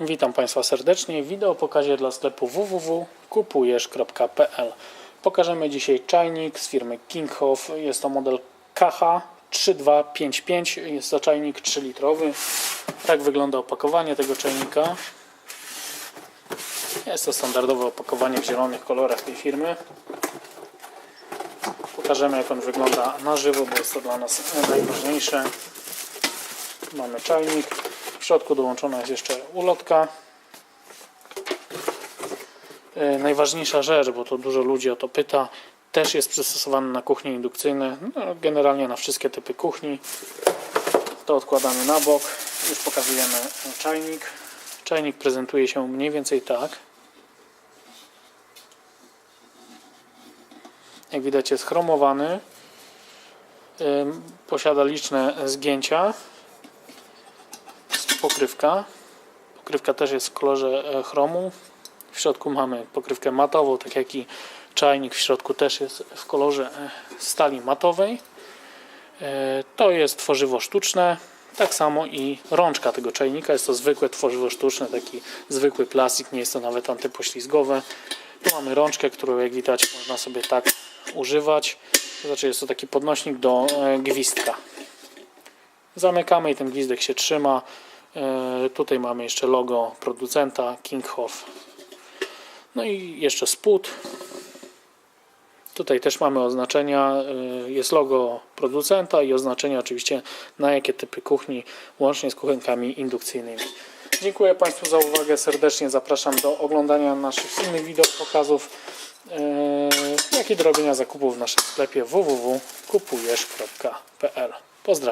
Witam Państwa serdecznie w wideo pokazie dla sklepu www.kupujesz.pl Pokażemy dzisiaj czajnik z firmy Kinghoff. Jest to model KH3255. Jest to czajnik 3 litrowy. Tak wygląda opakowanie tego czajnika. Jest to standardowe opakowanie w zielonych kolorach tej firmy. Pokażemy jak on wygląda na żywo, bo jest to dla nas najważniejsze. Mamy czajnik. W środku dołączona jest jeszcze ulotka. E, Najważniejsza rzecz, bo to dużo ludzi o to pyta, też jest przystosowany na kuchnie indukcyjne, no, generalnie na wszystkie typy kuchni. To odkładamy na bok. Już pokazujemy czajnik. Czajnik prezentuje się mniej więcej tak. Jak widać jest chromowany. Ym, Posiada liczne zgięcia pokrywka. Pokrywka też jest w kolorze e, chromu. W środku mamy pokrywkę matową, tak jak i czajnik w środku też jest w kolorze e, stali matowej. E, To jest tworzywo sztuczne. Tak samo i rączka tego czajnika. Jest to zwykłe tworzywo sztuczne, taki zwykły plastik, nie jest to nawet antypoślizgowe. Tu mamy rączkę, którą jak widać można sobie tak używać. To znaczy jest to taki podnośnik do gwizdka. Zamykamy i ten gwizdek się trzyma. E, Tutaj mamy jeszcze logo producenta Kinghoff. No i jeszcze spód. Tutaj też mamy oznaczenia. e, Jest logo producenta i oznaczenia oczywiście na jakie typy kuchni, łącznie z kuchenkami indukcyjnymi. Dziękuję Państwu za uwagę. Serdecznie zapraszam do oglądania naszych innych wideo pokazów, e, jak i do robienia zakupów w naszym sklepie www.kupujesz.pl. Pozdrawiam.